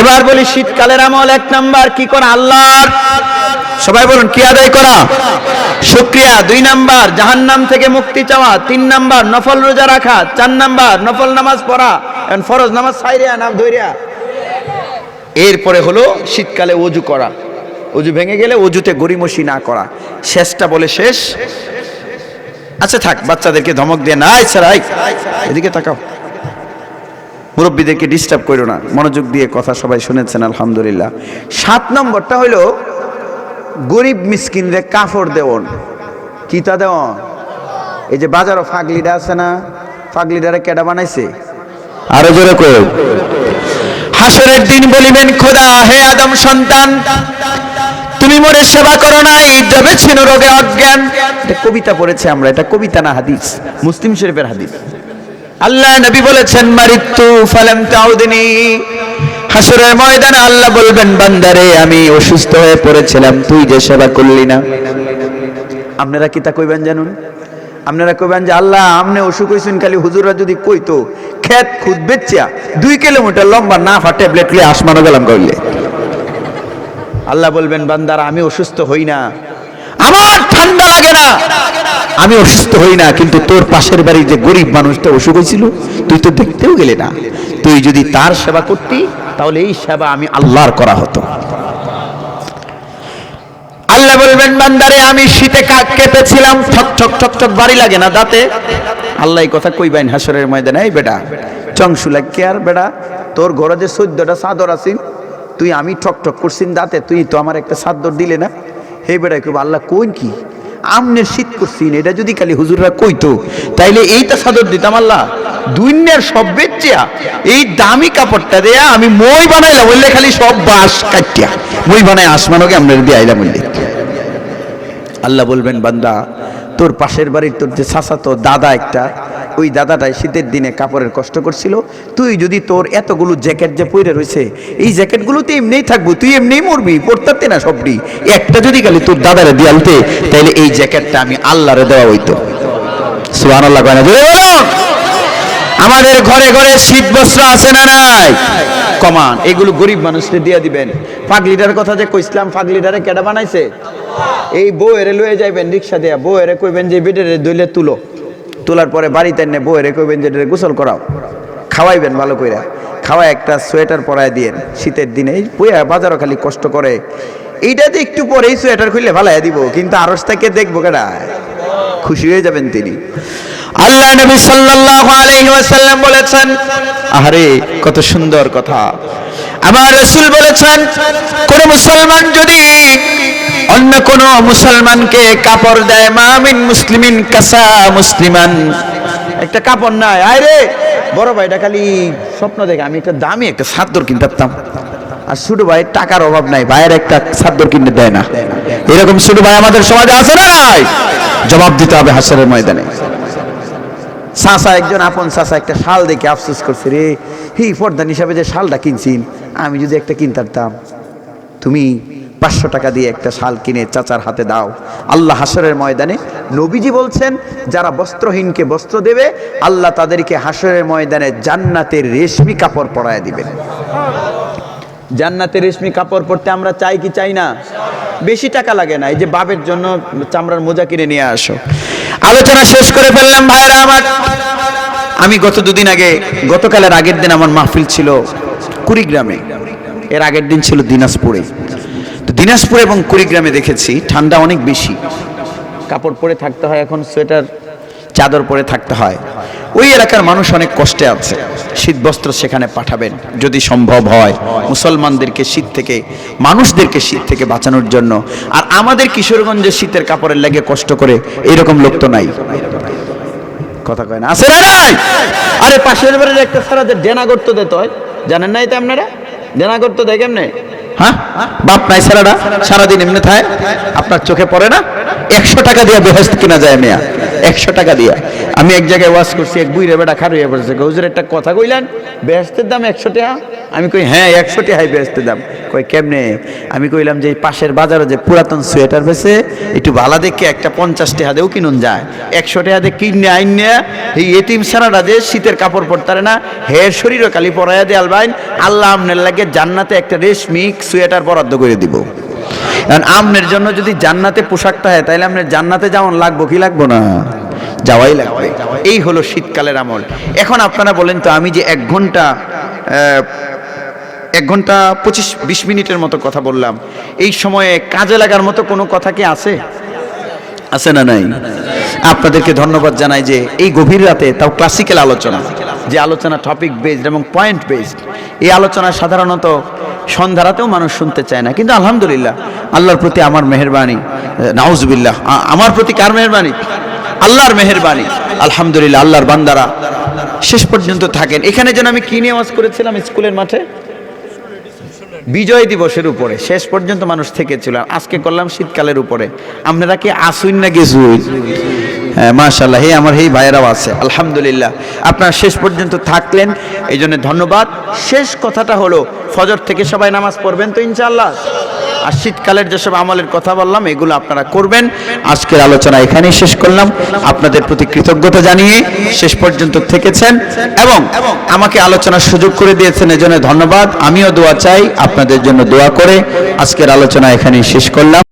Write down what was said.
এবার বলি শীতকালের আমল এক নাম্বার, কি করা আল্লাহর? সবাই বলুন, কি আদায় করা? শুক্রিয়া, দুই নাম্বার, জাহান্নাম থেকে মুক্তি চাওয়া, তিন নাম্বার, নফল রোজা রাখা, চার নাম্বার, নফল নামাজ পড়া, এখন ফরজ নামাজ সাইরিয়া নাম ধৈরিয়া এরপরে হলো শীতকালে অজু করা। অজু ভেঙে গেলে অজুতে গড়িমসি না করা। শেষটা বলে শেষ। আচ্ছা থাক, বাচ্চাদেরকে ধমক দিয়ে, না আই এদিকে তাকাও। মুরব্বীদেরকে ডিস্টার্ব করো না। মনোযোগ দিয়ে কথা সবাই শুনেছেন আলহামদুলিল্লাহ। সাত নম্বরটা হলো গরিব মিসকিনরে কাফড় দেওয়ন। কিতা দেওয়ন? এই যে বাজারও ফাগলিডা আছে না? ফাগলিডারে কেডা বানাইছে? আরও জোরে কই। হাসরের দিন বলিবেন খোদা হে আদম সন্তান তুমি মোরে সেবা করো নাই যাবে ছিল রোগে অজ্ঞান। এটা কবিতা পড়েছে আমরা এটা কবিতা না হাদিস। মুসলিম শরীফের হাদিস। আল্লাহ নবী বলেছেন, মারিত্তু ফালাম তাউদিনি। হাসরের ময়দানে আল্লাহ বলবেন, বান্দারে, আমি অসুস্থ হয়ে পড়েছিলাম, তুই যে সেবা করলি না। আপনারা কি তা কইবেন জানুন? আপনারা কইবেন যে, আল্লাহ, আমনে অসুখ হইছেন, খালি হুজুররা যদি কইতো খেত খুদ বেচ্চা দুই কিলোমিটার লম্বা না ফা ট্যাবলেট লিয়ে আসমানো গেলাম কইলে। আল্লাহ বলবেন, বান্দারা, আমি অসুস্থ হই না। আমার ঠান্ডা লাগে না। আমি অসুস্থ হই না, কিন্তু তোর পাশের বাড়ির যে গরিব মানুষটা অসুখ হয়েছিল, তুই তো দেখতেও গেলে না। তুই যদি তার সেবা করতি, তাহলে এই সেবা আমি আল্লাহর করা হতো। আল্লাহ বলবেন, বান্দারে, আমি শীতে কাক কেঁপেছিলাম ঠক ঠক ঠক ঠক, বাড়ি লাগে না দাঁতে। আল্লাহ কথা কইবেন হাসরের ময়দানে, এই বেটা চংশুলা কে আর বেটা, তোর ঘরে যে চোদ্দটা চাদর আছিস তুই আমি ঠক ঠক দাঁতে, তুই তো আমার একটা চাদর দিলে না। হে বেটা, কইব, আল্লাহ কোন কি? আমনের শীত করছি এটা যদি খালি হুজুররা কইতো, তাইলে এইটা সাদর দিতাম আল্লাহ। দুনিয়ার সব বেচিয়া, এই দামি কাপড়টা দেয়া আমি মই বানাইলাম, বললে খালি সব বাস কাটিয়া। মই বানাই আসমানকে আমনের দিয়ে আইলাম বললে? আল্লাহ বলবেন, বান্দা, তোর পাশের বাড়ির তোর যে চাচা তো দাদা একটা ওই দাদাটাই শীতের দিনে কাপড়ের কষ্ট করছিল। তুই যদি তোর এতগুলো জ্যাকেট যে পরে রয়েছে এই জ্যাকেটগুলো তুই এমনিই থাকব, তুই এমনিই মরবি পড়তে না সবটি। একটা যদি খালি তোর দাদারে দিয়ালতে তাহলে এই জ্যাকেটটা আমি আল্লাহরে দেওয়া হইতো। সুহান কয় না আমাদের ঘরে ঘরে শীত বস্ত্র আছে না নাই? কমান এগুলো গরিব মানুষকে দিয়ে দিবেন। ফাগলিটার কথা যে কইছিলাম ফাগলিটারে কেডা বানাইছে? এই বউ এরে লয়ে যাইবেন, রিক্সা দিয়া। বউ এরে কইবেন যে, বেডেরে দইলে তুলো। তোলার পরে বাড়িতে এনে বউ এরে কইবেন যে গোসল করাও। খাওয়াইবেন ভালো কইরা। খাওয়া একটা সোয়েটার পরায় দিয়েন শীতের দিনে। বইয়া বাজারও খালি কষ্ট করে। এইটাতে একটু পরে এই সোয়েটার খুললে ভালাই দিব, কিন্তু আরস থেকে দেখব কেডা? খুশি হয়ে যাবেন তিনি। আল্লাহ নবী সাল্লাল্লাহু আলাইহি ওয়াসাল্লাম বলেছেন আরে কত সুন্দর কথা। আমার রাসূল বলেছেন, কোন মুসলমান যদি অন্য কোন মুসলমানকে কাপড় দেয় মামিন মুসলিমিন কাসা মুসলিমান। একটা কাপড় নাই। আরে বড় ভাইটা খালি স্বপ্ন দেখে। আমি একটা দামি একটা সাদ্দর কিনতাম আর ছোট ভাই, টাকার অভাব নাই। ভাইয়ের একটা সাদ্দর কিনতে দেয় না। এরকম ছোট ভাই আমাদের সমাজে আছে না? নাই জবাব দিতে হবে হাসরের ময়দানে। চাষা একজন আপন চাষা একটা শাল দেখে আফসোস করছে রে। হি পর্দান হিসাবে যে শালটা কিনছিন আমি যদি একটা কিনতাম তুমি পাঁচশো টাকা দিয়ে একটা শাল কিনে চাচার হাতে দাও। আল্লাহ হাসরের ময়দানে নবীজি বলছেন, যারা বস্ত্রহীনকে বস্ত্র দেবে, আল্লাহ তাদেরকে হাসরের ময়দানে জান্নাতের রেশমি কাপড় পরায় দিবেন। জান্নাতের রেশমি কাপড় পরতে আমরা চাই কি চাই না? বেশি টাকা লাগে না, এই যে বাবের জন্য চামড়ার মোজা কিনে নিয়ে আসো। আলোচনা শেষ করে ফেললাম ভাইরা আমার। আমি গত দুদিন আগে, গতকালের আগের দিন আমার মাহফিল ছিল কুড়িগ্রামে। এর আগের দিন ছিল দিনাজপুরে। দিনাজপুর এবং কুড়িগ্রামে দেখেছি ঠান্ডা অনেক বেশি। কাপড় পরে থাকতে হয় এখন সোয়েটার চাদর পরে থাকতে হয়। ওই এলাকার মানুষ অনেক কষ্টে আছে। শীত বস্ত্র সেখানে পাঠাবেন যদি সম্ভব হয়। মুসলমানদেরকে শীত থেকে মানুষদেরকে শীত থেকে বাঁচানোর জন্য। আর আমাদের কিশোরগঞ্জে শীতের কাপড়ের লেগে কষ্ট করে এরকম লোক তো নাই। কথা কয় না। আছে না নাই? আরে পাশের বাড়ির একটা সারা যে ডেনা করতে দিতে হয়। জানেন নাই তো আপনারা? ডেনা করতে দেয় কেমনে? হ্যাঁ? বাপ নাই সারাটা সারাদিন এমনি থায়, আপনার চোখে পড়ে না? একশো টাকা দিয়ে বেহেস্ত কিনা যায় মেয়া, একশো টাকা দিয়ে। আমি এক জায়গায় ওয়াশ করছি, এক বুইরে বেটা খারুইয়া পড়েছে। গৌজের একটা কথা কইলেন? বেহেস্তের দাম একশো টাকা? আমি কই হ্যাঁ একশো টাকাই বেহেস্তের দাম। কই, কেমনে? আমি কইলাম যে পাশের বাজারে যে পুরাতন সোয়েটার বেছে একটু ভালা দেখে একটা পঞ্চাশ টাকা দেও কিনুন যায়। একশো টাকা দিয়ে কিনে আইন, এই এতিম সারাটা যে শীতের কাপড় পরতারে না, হের শরীরও খালি পরাইয়া দিয়ে আলবাইন। আল্লাহ আমনের লাগে জান্নাতে একটা রেশমি সোয়েটার বরাদ্দ করে দিব। কারণ আমনের জন্য যদি জান্নাতে পোশাকটা হয় তাহলে আপনার জান্নাতে যেমন লাগবো, কি লাগবো না? যাওয়াই লাগবে। এই হলো শীতকালের আমল। এখন আপনারা বলেন তো, আমি যে এক ঘণ্টা এক ঘণ্টা পঁচিশ, বিশ মিনিটের মতো কথা বললাম, এই সময়ে কাজে লাগার মতো কোনো কথা কি আছে? আছে না নাই? আপনাদেরকে ধন্যবাদ জানাই যে এই গভীর রাতে তাও ক্লাসিক্যাল আলোচনা, যে আলোচনা টপিক বেসড এবং পয়েন্ট বেসড এই আলোচনা সাধারণত সন্ধ্যারাতেও মানুষ শুনতে চায় না। কিন্তু আলহামদুলিল্লাহ, আল্লাহর প্রতি আমার মেহরবানি নাউজবিল্লাহ আমার প্রতি কার মেহরবানি? আল্লাহর মেহরবানি। আলহামদুলিল্লাহ, আল্লাহর বান্দারা শেষ পর্যন্ত থাকেন। এখানে যেন আমি কি নিয়ে ওয়াজ করেছিলাম স্কুলের মাঠে? বিজয় দিবসের উপরে। শেষ পর্যন্ত মানুষ থেকেছিল। আজকে করলাম শীতকালের উপরে। আপনারা কি আসুন না কিছু হ্যাঁ মাশাল্লাহ হে আমার এই ভাইয়েরাও আছে। আলহামদুলিল্লাহ। আপনারা শেষ পর্যন্ত থাকলেন। এই জন্য ধন্যবাদ। শেষ কথাটা হলো, ফজর থেকে সবাই নামাজ পড়বেন তো ইনশাআল্লাহ? আর শীতকালের যেসব আমলের কথা বললাম, এগুলো আপনারা করবেন। আজকের আলোচনা এখানেই শেষ করলাম। আপনাদের প্রতি কৃতজ্ঞতা জানিয়ে শেষ পর্যন্ত থেকেছেন এবং আমাকে আলোচনার সুযোগ করে দিয়েছেন, এজন্য ধন্যবাদ। আমিও দোয়া চাই আপনাদের জন্য দোয়া করে আজকের আলোচনা এখানেই শেষ করলাম।